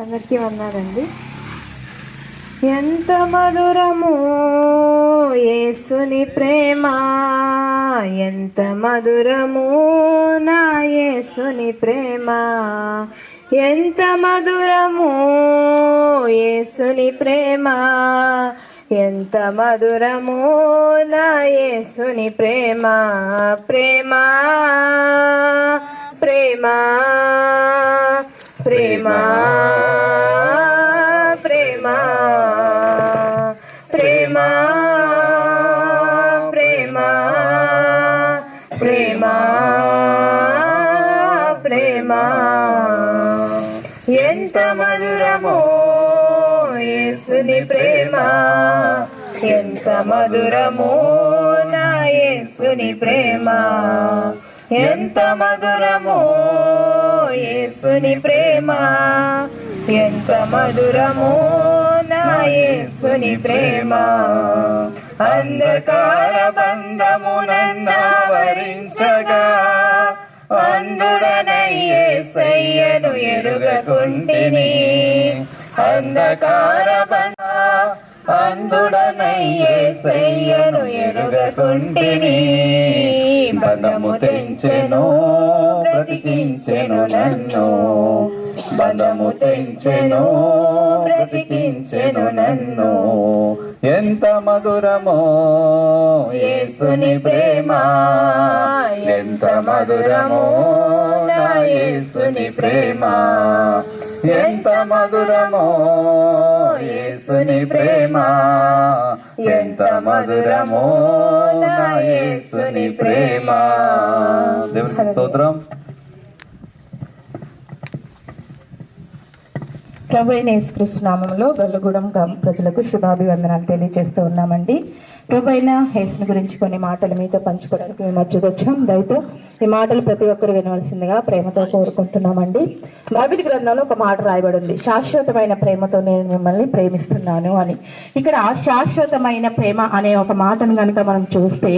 అందరికీ వందాలండి. ఎంత మధురము యేసుని ప్రేమ ఎంత మధురము నా యేసుని ప్రేమ ఎంత మధురము యేసుని ప్రేమ ఎంత మధురము నా యేసుని ప్రేమ ప్రేమ ప్రేమ. ప్రేమ ప్రేమ ప్రేమ ప్రేమ ప్రేమ ప్రేమ. ఎంత మధురమో యేసుని ప్రేమ ఎంత మధురమో నా యేసుని ప్రేమ. ఎంత మధురమో యేసుని ప్రేమ. ఎంత మధురమో నా యేసుని ప్రేమ. అంధకార బంధము నందావరించగా అందుడనయ్యే సయ్యను ఎరుగకుంటిని. అంధకార బంధ అందుడనయ్యే సయ్యను ఎరుగకుంటిని. బంధము తెంచెను బ్రతికించెను నన్ను. బంధము తెంచెను బ్రతికించెను నన్ను. ఎంత మధురమో యేసుని ప్రేమ. ఎంత మధురమో నా యేసుని ప్రేమ. ఎంత మధురమో యేసుని ప్రేమ. ఎంత మధురమో నా యేసుని ప్రేమ. దేవుని స్తోత్రం. ప్రభు అయిన యేసుకృష్ణ నామంలో గొల్లగూడెం ప్రజలకు శుభాభివందనాలు తెలియజేస్తూ ఉన్నామండి. ప్రభు అయిన గురించి కొన్ని మాటలు మీతో పంచుకోవడానికి మేము మధ్యకు వచ్చాం. దయతో ఈ మాటలు ప్రతి ఒక్కరు వినవలసిందిగా ప్రేమతో కోరుకుంటున్నామండి. బైబిల్ గ్రంథంలో ఒక మాట రాయబడి ఉంది శాశ్వతమైన ప్రేమతో నేను మిమ్మల్ని ప్రేమిస్తున్నాను అని. ఇక్కడ శాశ్వతమైన ప్రేమ అనే ఒక మాటను కనుక మనం చూస్తే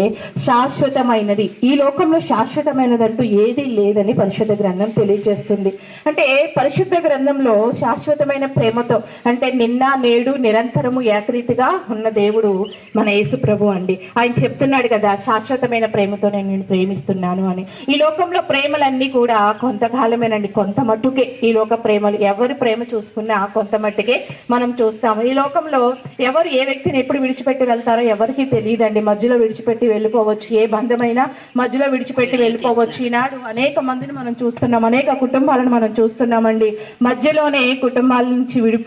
శాశ్వతమైనది. ఈ లోకంలో శాశ్వతమైనదంటూ ఏది లేదని పరిశుద్ధ గ్రంథం తెలియజేస్తుంది. అంటే పరిశుద్ధ గ్రంథంలో శాశ్వతమైన ప్రేమతో అంటే నిన్న నేడు నిరంతరము ఏకరీతిగా ఉన్న దేవుడు మన యేసు ప్రభు అండి. ఆయన చెప్తున్నాడు కదా శాశ్వతమైన ప్రేమతో నేను నేను ప్రేమిస్తున్నాను అని. ఈ లోకంలో ప్రేమలన్నీ కూడా కొంతకాలమేనండి కొంత మట్టుకే. ఈ లోక ప్రేమలు ఎవరి ప్రేమ చూసుకున్నా కొంత మట్టుకే మనం చూస్తాము. ఈ లోకంలో ఎవరు ఏ వ్యక్తిని ఎప్పుడు విడిచిపెట్టి వెళ్తారో ఎవరికి తెలియదండి. మధ్యలో విడిచిపెట్టి వెళ్ళిపోవచ్చు. ఏ బంధమైనా మధ్యలో విడిచిపెట్టి వెళ్ళిపోవచ్చు. ఈనాడు అనేక మందిని మనం చూస్తున్నాం అనేక కుటుంబాలను మనం చూస్తున్నామండి. మధ్యలోనే కుటుంబాల నుంచి విడి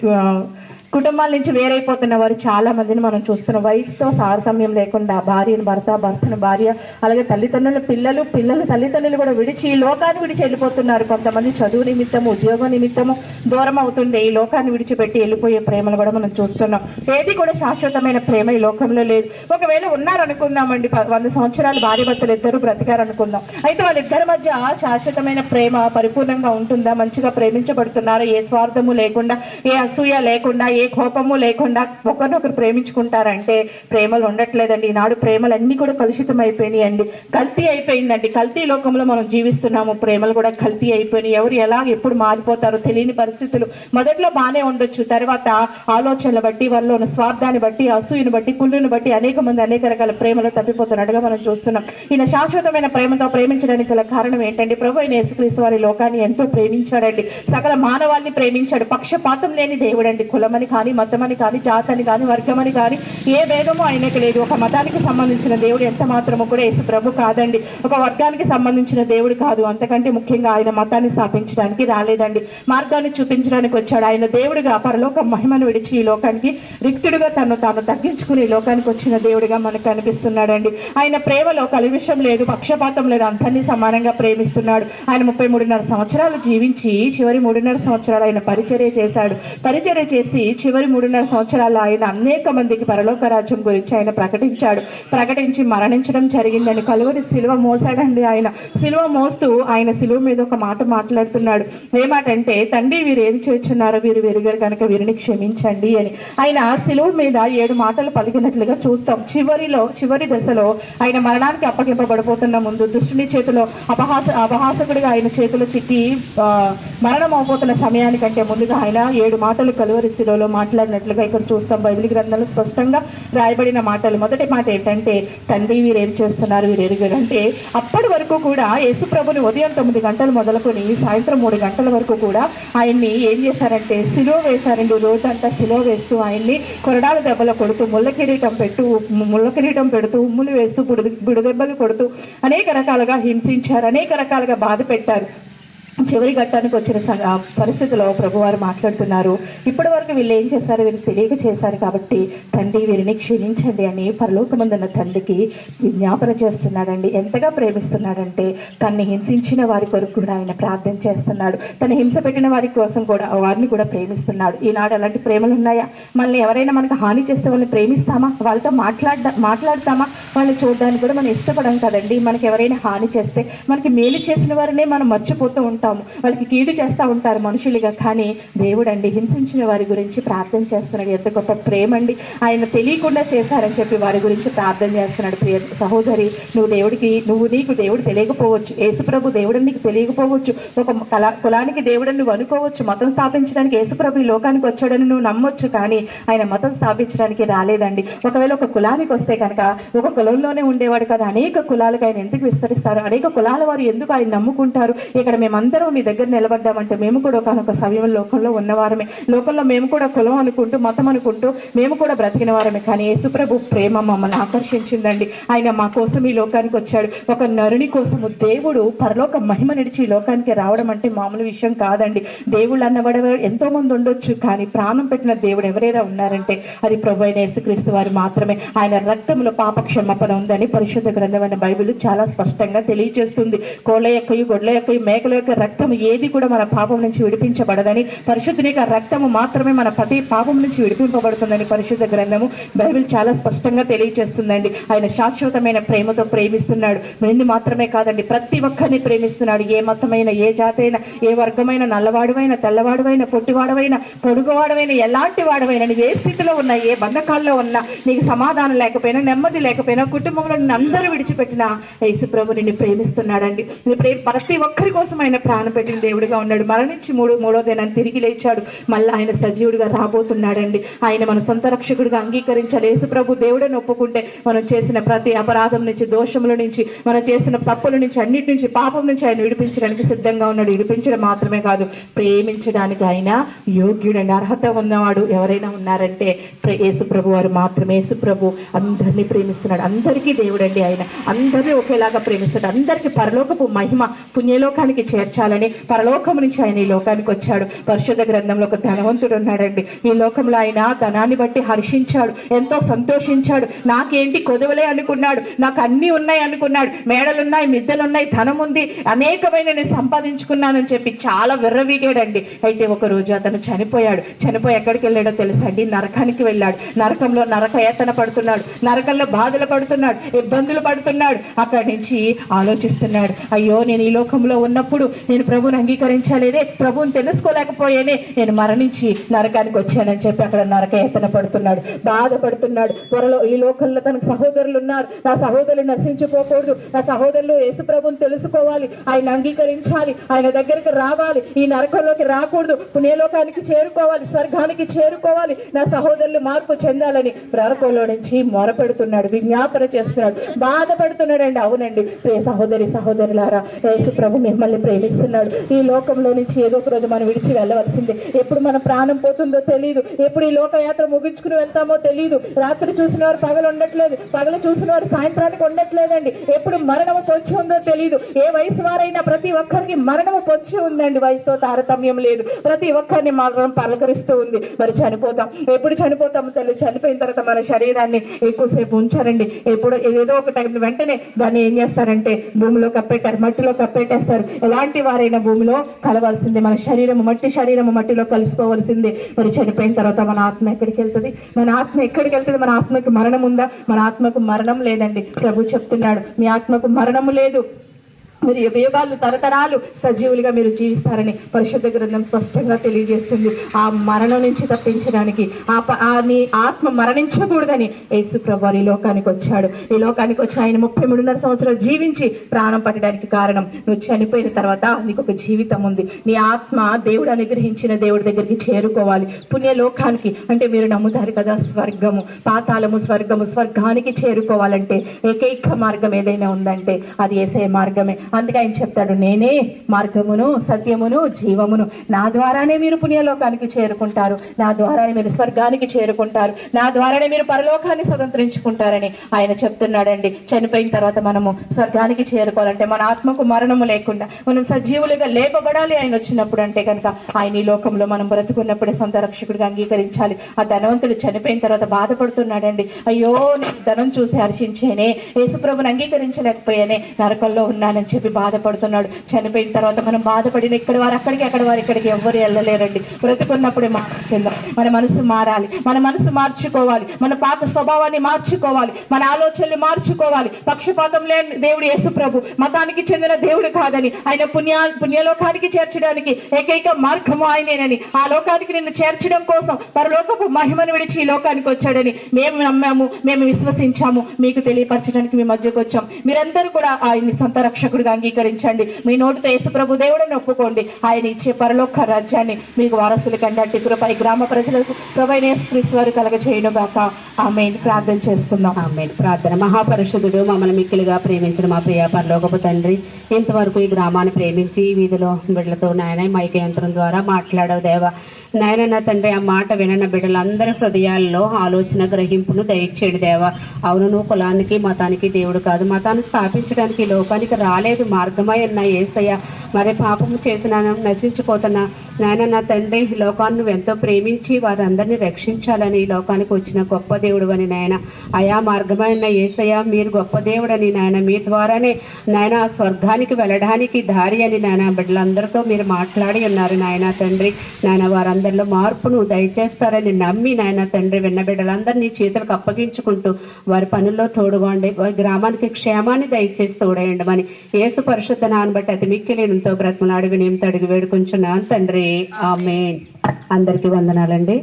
కుటుంబాల నుంచి వేరైపోతున్న వారు చాలా మందిని మనం చూస్తున్నాం. వయసుతో సారతమ్యం లేకుండా భార్యను భర్త భర్తను భార్య అలాగే తల్లిదండ్రులు పిల్లలు పిల్లల తల్లిదండ్రులు కూడా విడిచి ఈ లోకాన్ని విడిచి వెళ్ళిపోతున్నారు. కొంతమంది చదువు నిమిత్తము ఉద్యోగం నిమిత్తము దూరం అవుతుంది ఈ లోకాన్ని విడిచిపెట్టి వెళ్ళిపోయే ప్రేమలు కూడా మనం చూస్తున్నాం. ఏది కూడా శాశ్వతమైన ప్రేమ ఈ లోకంలో లేదు. ఒకవేళ ఉన్నారనుకుందామండి ప- వంద సంవత్సరాలు భార్య భర్తలు ఇద్దరు బ్రతికారనుకుందాం. అయితే వాళ్ళిద్దరి మధ్య శాశ్వతమైన ప్రేమ పరిపూర్ణంగా ఉంటుందా? మంచిగా ప్రేమించబడుతున్నారా? ఏ స్వార్థము లేకుండా ఏ అసూయ లేకుండా ఏ కోపము లేకుండా ఒకరినొకరు ప్రేమించుకుంటారంటే ప్రేమలు ఉండట్లేదండి. ఈనాడు ప్రేమలు అన్ని కూడా కలుషితం అయిపోయినాయి అండి కల్తీ అయిపోయిందండి. కల్తీ లోకంలో మనం జీవిస్తున్నాము. ప్రేమలు కూడా కల్తీ అయిపోయినాయి. ఎవరు ఎలా ఎప్పుడు మారిపోతారో తెలియని పరిస్థితులు మొదట్లో బాగానే ఉండొచ్చు. తర్వాత ఆలోచనలు బట్టి వల్ల ఉన్న స్వార్థాన్ని బట్టి అసూయను బట్టి కుళ్ళుని బట్టి అనేక మంది అనేక రకాల ప్రేమలో తప్పిపోతున్నట్టుగా మనం చూస్తున్నాం. ఈయన శాశ్వతమైన ప్రేమతో ప్రేమించడానికి గల కారణం ఏంటండి ప్రభు అయిన యేసుక్రీస్తు వారి లోకాన్ని ఎంతో ప్రేమించాడండి. సకల మానవాల్ని ప్రేమించాడు. పక్షపాతం లేని దేవుడండి. కులమని కానీ మతమని కానీ జాతని కానీ వర్గమని కానీ ఏ భేదము ఆయనకి లేదు. ఒక మతానికి సంబంధించిన దేవుడు ఎంత మాత్రమో కూడా యేసు ప్రభు కాదండి. ఒక వర్గానికి సంబంధించిన దేవుడు కాదు. అంతకంటే ముఖ్యంగా ఆయన మతాన్ని స్థాపించడానికి రాలేదండి. మార్గాన్ని చూపించడానికి వచ్చాడు. ఆయన దేవుడిగా పరలోక మహిమను విడిచి ఈ లోకానికి రిక్తుడిగా తను తాను తగ్గించుకుని ఈ లోకానికి వచ్చిన దేవుడిగా మనకు కనిపిస్తున్నాడండి ఆయన ప్రేమలో కలివిషం లేదు పక్షపాతం లేదు అందరినీ సమానంగా ప్రేమిస్తున్నాడు. ఆయన ముప్పై మూడున్నర సంవత్సరాలు జీవించి చివరి మూడున్నర సంవత్సరాలు ఆయన పరిచర్య చేశాడు. పరిచర్య చేసి చివరి మూడున్నర సంవత్సరాలు ఆయన అనేక మందికి పరలోక రాజ్యం గురించి ఆయన ప్రకటించాడు. ప్రకటించి మరణించడం జరిగిందని కలువరి సిలువ మోసాడండి ఆయన. సిలువ మోస్తూ ఆయన సిలువ మీద ఒక మాట మాట్లాడుతున్నాడు. ఏమాట అంటే తండ్రి వీరు ఏం చేస్తున్నారో వీరు వెరిగారు కనుక వీరిని క్షమించండి అని. ఆయన సిలువ మీద ఏడు మాటలు పలికినట్లుగా చూస్తాం. చివరిలో చివరి దశలో ఆయన మరణానికి అప్పగింపబడిపోతున్న ముందు దుష్టుని చేతిలో అపహాస అపహాసకుడిగా ఆయన చేతిలో చిక్కి మరణం అవబోతున్న సమయానికంటే ముందుగా ఆయన ఏడు మాటలు కలువరి శిలలో మాట్లాడినట్లుగా ఇక్కడ చూస్తాం. బైబిల్ గ్రంథంలో స్పష్టంగా రాయబడిన మాటలు. మొదటి మాట ఏంటంటే తండ్రి వీరు ఏం చేస్తున్నారు? వీరు ఎరుగరు అంటే అప్పటి వరకు కూడా యేసుప్రభుని ఉదయం తొమ్మిది గంటలు మొదలుకొని సాయంత్రం మూడు గంటల వరకు కూడా ఆయన్ని ఏం చేశారంటే సిలో వేశారండి. రోజంతా సిలో వేస్తూ ఆయన్ని కొరడాల దెబ్బలు కొడుతూ ముళ్ళ కిరీటం పెట్టు ముళ్ళ కిరీటం పెడుతూ ఉమ్ములు వేస్తూ బుడి బుడిదెబ్బలు కొడుతూ అనేక రకాలుగా హింసించారు. అనేక రకాలుగా బాధ పెట్టారు. చివరి ఘట్టానికి వచ్చిన స- పరిస్థితిలో ప్రభువారు మాట్లాడుతున్నారు. ఇప్పటి వరకు వీళ్ళు ఏం చేశారు వీరికి తెలియక చేశారు కాబట్టి తండ్రి వీరిని క్షమించండి అని పరలోకమందున్న తండ్రికి విజ్ఞాపన చేస్తున్నాడండి. ఎంతగా ప్రేమిస్తున్నాడంటే తన్ని హింసించిన వారి కొరకు కూడా ఆయన ప్రార్థన చేస్తున్నాడు. తను హింస పెట్టిన వారి కోసం కూడా వారిని కూడా ప్రేమిస్తున్నాడు. ఈనాడు అలాంటి ప్రేమలు ఉన్నాయా మనల్ని ఎవరైనా మనకు హాని చేస్తే వాళ్ళని ప్రేమిస్తామా? వాళ్ళతో మాట్లాడ మాట్లాడతామా? వాళ్ళని చూడడానికి కూడా మనం ఇష్టపడం కదండి. మనకి ఎవరైనా హాని చేస్తే మనకి మేలు చేసిన వారినే మనం మర్చిపోతూ ఉంటాము. వాళ్ళకి కీడు చేస్తూ ఉంటారు మనుషులుగా కానీ దేవుడు అండి హింసించిన వారి గురించి ప్రార్థన చేస్తున్నాడు. ఎంత గొప్ప ప్రేమ అండి ఆయన తెలియకుండా చేశారని చెప్పి వారి గురించి ప్రార్థన చేస్తున్నాడు. ప్రియ సహోదరి నువ్వు దేవుడికి నువ్వు నీకు దేవుడు తెలియకపోవచ్చు. యేసుప్రభు దేవుడు నీకు తెలియకపోవచ్చు. ఒక కళ కులానికి దేవుడని నువ్వు అనుకోవచ్చు. మతం స్థాపించడానికి యేసుప్రభు ఈ లోకానికి వచ్చాడని నువ్వు నమ్మొచ్చు కానీ ఆయన మతం స్థాపించడానికి రాలేదండి. ఒకవేళ ఒక కులానికి వస్తే కనుక ఒక కులంలోనే ఉండేవాడు కదా. అనేక కులాలకు ఆయన ఎందుకు విస్తరిస్తారు? అనేక కులాల వారు ఎందుకు ఆయన నమ్ముకుంటారు? ఇక్కడ అందరం మీ దగ్గర నిలబడ్డామంటే మేము కూడా ఒకనొక సమయం లోకంలో ఉన్నవారమే. లోకంలో మేము కూడా కులం అనుకుంటూ మతం అనుకుంటూ మేము కూడా బ్రతికిన వారమే. కానీ యేసుప్రభు ప్రేమ మమ్మల్ని ఆకర్షించిందండి. ఆయన మా కోసం ఈ లోకానికి వచ్చాడు. ఒక నరుని కోసము దేవుడు పరలోక మహిమ నడిచి ఈ లోకానికి రావడం అంటే మామూలు విషయం కాదండి. దేవుళ్ళు అన్నవాడు ఎంతో మంది ఉండొచ్చు కానీ ప్రాణం పెట్టిన దేవుడు ఎవరైనా ఉన్నారంటే అది ప్రభు అయిన యేసుక్రీస్తు వారు మాత్రమే. ఆయన రక్తంలో పాప క్షమాపణ ఉందని పరిశుద్ధ గ్రంథమైన బైబిల్ చాలా స్పష్టంగా తెలియజేస్తుంది. కోళ్ళ యొక్క గొడ్ల యొక్క మేకల యొక్క రక్తం ఏది కూడా మన పాపం నుంచి విడిపించబడదని పరిశుద్ధుని యొక్క రక్తము మాత్రమే మన ప్రతి పాపం నుంచి విడిపింపబడుతుందని పరిశుద్ధ గ్రంథము బైబిల్ చాలా స్పష్టంగా తెలియజేస్తుందండి ఆయన శాశ్వతమైన ప్రేమతో ప్రేమిస్తున్నాడు. నిన్ను మాత్రమే కాదండి ప్రతి ఒక్కరిని ప్రేమిస్తున్నాడు. ఏ మతమైన ఏ జాతైన ఏ వర్గమైన నల్లవాడువైన తెల్లవాడువైన పొట్టివాడవైన పొడుగువాడవైన ఎలాంటి వాడవైన నువ్వు ఏ స్థితిలో ఉన్నా ఏ బంధకాల్లో ఉన్నా నీకు సమాధానం లేకపోయినా నెమ్మది లేకపోయినా కుటుంబంలో అందరూ విడిచిపెట్టిన యేసు ప్రభు నిన్ను ప్రేమిస్తున్నాడండి. ప్రతి ఒక్కరి కోసం ఆయన పెట్టిన దేవుడుగా ఉన్నాడు. మరణించి మూడు మూడో దినాన్ని తిరిగి లేచాడు. మళ్ళీ ఆయన సజీవుడిగా రాబోతున్నాడండి. ఆయన మన సొంత రక్షకుడిగా అంగీకరించాలి. యేసుప్రభు దేవుడని ఒప్పుకుంటే మనం చేసిన ప్రతి అపరాధం నుంచి దోషముల నుంచి మనం చేసిన తప్పుల నుంచి అన్నిటి నుంచి పాపం నుంచి ఆయన విడిపించడానికి సిద్ధంగా ఉన్నాడు. విడిపించడం మాత్రమే కాదు ప్రేమించడానికి ఆయన యోగ్యుడని అర్హత ఉన్నవాడు ఎవరైనా ఉన్నారంటే యేసుప్రభు వారు మాత్రమే. యేసు ప్రభు అందరినీ ప్రేమిస్తున్నాడు. అందరికీ దేవుడండి ఆయన. అందరినీ ఒకేలాగా ప్రేమిస్తాడు అందరికీ పరలోకపు మహిమ పుణ్యలోకానికి చేర్చాలని పరలోకం నుంచి ఆయన ఈ లోకానికి వచ్చాడు. పరిశుద్ధ గ్రంథంలో ఒక ధనవంతుడు ఉన్నాడండి. ఈ లోకంలో ఆయన ధనాన్ని బట్టి హర్షించాడు ఎంతో సంతోషించాడు. నాకేంటి కొదవలే అనుకున్నాడు నాకు అన్నీ ఉన్నాయి అనుకున్నాడు. మేడలున్నాయి మిద్దెలున్నాయి ధనం ఉంది అనేకమైన నేను సంపాదించుకున్నానని చెప్పి చాలా విర్రవీగాడండి. అయితే ఒక రోజు అతను చనిపోయాడు. చనిపోయి ఎక్కడికి వెళ్ళాడో తెలుసా అండి? నరకానికి వెళ్ళాడు. నరకంలో నరక ఏతన పడుతున్నాడు. నరకంలో బాధలు పడుతున్నాడు. ఇబ్బందులు పడుతున్నాడు. అక్కడి నుంచి ఆలోచిస్తున్నాడు. అయ్యో నేను ఈ లోకంలో ఉన్నప్పుడు నేను ప్రభుని అంగీకరించలేదే ప్రభుని తెలుసుకోలేకపోయేనే నేను మరణించి నరకానికి వచ్చానని చెప్పి అక్కడ నరక ఎత్తన పడుతున్నాడు బాధపడుతున్నాడు. త్వరలో ఈ లోకంలో తనకు సహోదరులు ఉన్నారు. నా సహోదరులు నశించిపోకూడదు. నా సహోదరులు యేసు ప్రభుని తెలుసుకోవాలి ఆయన అంగీకరించాలి ఆయన దగ్గరికి రావాలి ఈ నరకంలోకి రాకూడదు పుణ్యలోకానికి చేరుకోవాలి స్వర్గానికి చేరుకోవాలి. నా సహోదరులు మార్పు చెందాలని నరకంలో నుంచి మొరపెడుతున్నాడు విజ్ఞాపన చేస్తున్నాడు బాధపడుతున్నాడండి. అవునండి. ప్రియ సహోదరి సహోదరులారా యేసు ప్రభు మిమ్మల్ని ప్రేమిస్తున్నాడు ఈ లోకంలో నుంచి ఏదో ఒక రోజు మనం విడిచి వెళ్ళవలసిందే. ఎప్పుడు మన ప్రాణం పోతుందో తెలియదు ఎప్పుడు ఈ లోకయాత్ర ముగించుకుని వెళ్తామో తెలియదు రాత్రి చూసిన వారు పగలు ఉండట్లేదు. పగలు చూసిన వారు సాయంత్రానికి ఉండట్లేదండి. ఎప్పుడు మరణము పొచ్చి ఉందో తెలియదు ఏ వయసు వారైనా ప్రతి ఒక్కరికి మరణము పొచ్చి ఉందండి. వయసుతో తారతమ్యం లేదు. ప్రతి ఒక్కరిని మరణం పలకరిస్తూ ఉంది. మరి చనిపోతాం. ఎప్పుడు చనిపోతాము తల్లి చనిపోయిన తర్వాత మన శరీరాన్ని ఎక్కువసేపు ఉంచారండి. ఎప్పుడు ఏదో ఒక టైం వెంటనే దాన్ని ఏం చేస్తారంటే భూమిలో కప్పెట్టారు మట్టిలో కప్పెట్టేస్తారు. ఎలాంటి వారైన భూమిలో కలవాల్సిందే. మన శరీరము మట్టి శరీరము మట్టిలో కలుసుకోవాల్సిందే మరి చనిపోయిన తర్వాత మన ఆత్మ ఎక్కడికి వెళ్తుంది? మన ఆత్మ ఎక్కడికి వెళ్తుంది? మన ఆత్మకి మరణం ఉందా? మన ఆత్మకు మరణం లేదండి. ప్రభు చెప్తున్నాడు మీ ఆత్మకు మరణము లేదు. మీరు యుగ యుగాలు తరతరాలు సజీవులుగా మీరు జీవిస్తారని పరిశుద్ధ గ్రంథం స్పష్టంగా తెలియజేస్తుంది. ఆ మరణం నుంచి తప్పించడానికి ఆ ప- నీ ఆత్మ మరణించకూడదని యేసు ప్రభు ఈ లోకానికి వచ్చాడు. ఈ లోకానికి వచ్చి ఆయన ముప్పై మూడున్నర సంవత్సరాలు జీవించి ప్రాణం పట్టడానికి కారణం నువ్వు చనిపోయిన తర్వాత నీకు ఒక జీవితం ఉంది. నీ ఆత్మ దేవుడు అనుగ్రహించిన దేవుడి దగ్గరికి చేరుకోవాలి. పుణ్యలోకానికి అంటే మీరు నమ్ముతారు కదా స్వర్గము పాతాళము స్వర్గము స్వర్గానికి చేరుకోవాలంటే ఏకైక మార్గం ఏదైనా ఉందంటే అది ఏసే మార్గమే. అందుకే ఆయన చెప్తాడు నేనే మార్గమును సత్యమును జీవమును. నా ద్వారానే మీరు పుణ్యలోకానికి చేరుకుంటారు. నా ద్వారానే మీరు స్వర్గానికి చేరుకుంటారు. నా ద్వారానే మీరు పరలోకాన్ని స్వతంత్రించుకుంటారని ఆయన చెప్తున్నాడండి. చనిపోయిన తర్వాత మనము స్వర్గానికి చేరుకోవాలంటే మన ఆత్మకు మరణము లేకుండా మనం సజీవులుగా లేపబడాలి ఆయన వచ్చినప్పుడు అంటే కనుక ఆయన ఈ లోకంలో మనం బ్రతుకున్నప్పుడే సొంత రక్షకుడిగా అంగీకరించాలి. ఆ ధనవంతుడు చనిపోయిన తర్వాత బాధపడుతున్నాడండి. అయ్యో నేను ధనం చూసి హర్షించేనే యేసుప్రభుని అంగీకరించలేకపోయానే నరకంలో ఉన్నానని చెప్పి బాధపడుతున్నాడు. చనిపోయిన తర్వాత మనం బాధపడిన ఇక్కడ వారు అక్కడికి అక్కడ వారు ఇక్కడికి ఎవ్వరు వెళ్ళలేరండి. బ్రతుకున్నప్పుడే మార్చిందాం మన మనసు మారాలి. మన మనసు మార్చుకోవాలి. మన పాత స్వభావాన్ని మార్చుకోవాలి. మన ఆలోచనలు మార్చుకోవాలి. పక్షపాతం లేని దేవుడు యేసు ప్రభు మతానికి చెందిన దేవుడు కాదని ఆయన పుణ్య పుణ్యలోకానికి చేర్చడానికి ఏకైక మార్గము ఆయనేనని ఆ లోకానికి నిన్ను చేర్చడం కోసం పరలోకపు మహిమను విడిచి ఈ లోకానికి వచ్చాడని మేము నమ్మాము మేము విశ్వసించాము మీకు తెలియపరచడానికి మీ మధ్యకు వచ్చాం. మీరందరూ కూడా ఆయన్ని సొంత రక్షకుడు దేవుడిగా అంగీకరించండి. మీ నోటితో యేసుప్రభు దేవుడిని ఒప్పుకోండి. ఆయన ఇచ్చే పరలోక రాజ్యాన్ని మీకు వారసులు కంటే కృపై గ్రామ ప్రజలకు ప్రభైన క్రీస్తు వారు కలగచేయను గాక ఆమె ప్రార్థన చేసుకుందాం. ఆమె ప్రార్థన. మహాపరిషుడు మమ్మల్ని మిక్కిలుగా ప్రేమించిన మా ప్రియ పరలోకపు తండ్రి ఇంతవరకు ఈ గ్రామాన్ని ప్రేమించి ఈ వీధిలో బిడ్డలతో నాయన మైక యంత్రం ద్వారా మాట్లాడవు దేవా. నాయన నా తండ్రి ఆ మాట వినన బిడ్డలందరి హృదయాల్లో ఆలోచన గ్రహింపును దయచేడు దేవా. అవును నువ్వు కులానికి మతానికి దేవుడు కాదు. మతాన్ని స్థాపించడానికి లోకానికి రాలేదు. మార్గమై ఉన్న ఏసయ్య మరి పాపము చేసిన నశించిపోతున్నా నాయన నా తండ్రి లోకాన్ని నువ్వు ఎంతో ప్రేమించి వారందరినీ రక్షించాలని ఈ లోకానికి వచ్చిన గొప్ప దేవుడు అని నాయన. అయా మార్గమైన ఏసయ్య మీరు గొప్ప దేవుడని నాయన. మీ ద్వారానే నాయన స్వర్గానికి వెళ్ళడానికి దారి అని నాయన. బిడ్డలందరితో మీరు మాట్లాడి ఉన్నారు నాయన తండ్రి. నాయన వారందరిలో మార్పును దయచేస్తారని నమ్మి నాయన తండ్రి విన్న బిడ్డలందరినీ చేతులకు అప్పగించుకుంటూ వారి పనుల్లో తోడుగోండి. గ్రామానికి క్షేమాన్ని దయచేసి తోడేయండి అని ఏసు పరిశుద్ధ నాన్న బట్టి అతి మిక్కిలేనంతో బ్రతమలాడి వినియంతో అడిగి వేడుకుంటున్నాను తండ్రి ఆమె అందరికీ వందనాలండి.